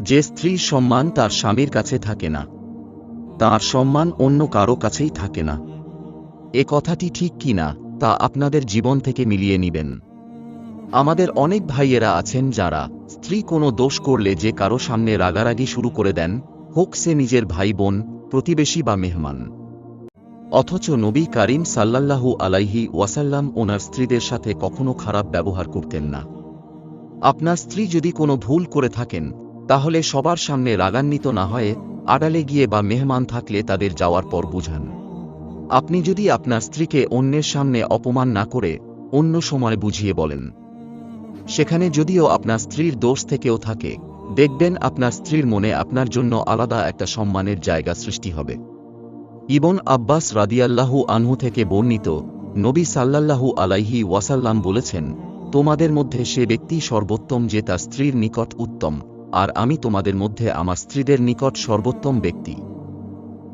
যে স্ত্রীর সম্মান তার স্বামীর কাছে থাকে না, তার সম্মান অন্য কারও কাছেই থাকে না। এ কথাটি ঠিক কি না, তা আপনাদের জীবন থেকে মিলিয়ে নিবেন। আমাদের অনেক ভাইয়েরা আছেন যারা স্ত্রী কোনো দোষ করলে যে কারও সামনে রাগারাগি শুরু করে দেন, হোক সে নিজের ভাই বোন, প্রতিবেশী বা মেহমান। অথচ নবী কারিম সাল্লাল্লাহু আলাইহি ওয়াসাল্লাম ওনার স্ত্রীদের সাথে কখনো খারাপ ব্যবহার করতেন না। আপনার স্ত্রী যদি কোনো ভুল করে থাকেন তাহলে সবার সামনে রাগান্বিত না হয়ে আড়ালে গিয়ে বা মেহমান থাকলে তাদের যাওয়ার পর বুঝান। আপনি যদি আপনার স্ত্রীকে অন্যের সামনে অপমান না করে অন্য সময় বুঝিয়ে বলেন। সেখানে যদিও আপনার স্ত্রীর দোষ থেকেও থাকে। দেখবেন আপনার স্ত্রীর মনে আপনার জন্য আলাদা একটা সম্মানের জায়গা সৃষ্টি হবে। ইবন আব্বাস রাদিয়াল্লাহু আনহু থেকে বর্ণিত নবী সাল্লাল্লাহু আলাইহি ওয়াসাল্লাম বলেছেন, তোমাদের মধ্যে সে ব্যক্তি সর্বোত্তম যে তার স্ত্রীর নিকট উত্তম। আর আমি তোমাদের মধ্যে আমার স্ত্রীদের নিকট সর্বোত্তম ব্যক্তি।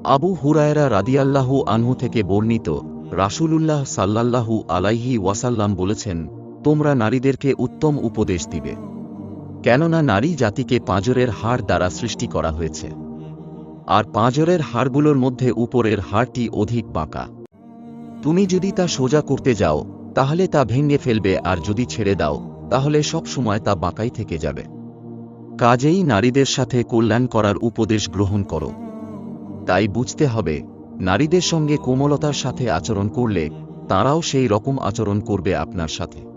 আবু হুরায়রা রাদিয়াল্লাহু আনহু থেকে বর্ণিত, রাসূলুল্লাহ সাল্লাল্লাহু আলাইহি ওয়াসাল্লাম বলেছেন, তোমরা নারীদেরকে উত্তম উপদেশ দিবে। কেননা নারী জাতিকে পাঁজরের হাড় দ্বারা সৃষ্টি করা হয়েছে। আর পাঁজরের হাড়গুলোর মধ্যে উপরের হাড়টি অধিক বাঁকা তুমি যদি তা সোজা করতে যাও, তাহলে তা ভেঙে ফেলবে আর যদি ছেড়ে দাও, তাহলে সব সময় তা বাঁকাই থেকে যাবে। কাজেই নারীদের সাথে কল্যাণ করার উপদেশ গ্রহণ করো। তাই বুঝতে হবে, নারীদের সঙ্গে কোমলতার সাথে আচরণ করলে তারাও সেই রকম আচরণ করবে আপনার সাথে।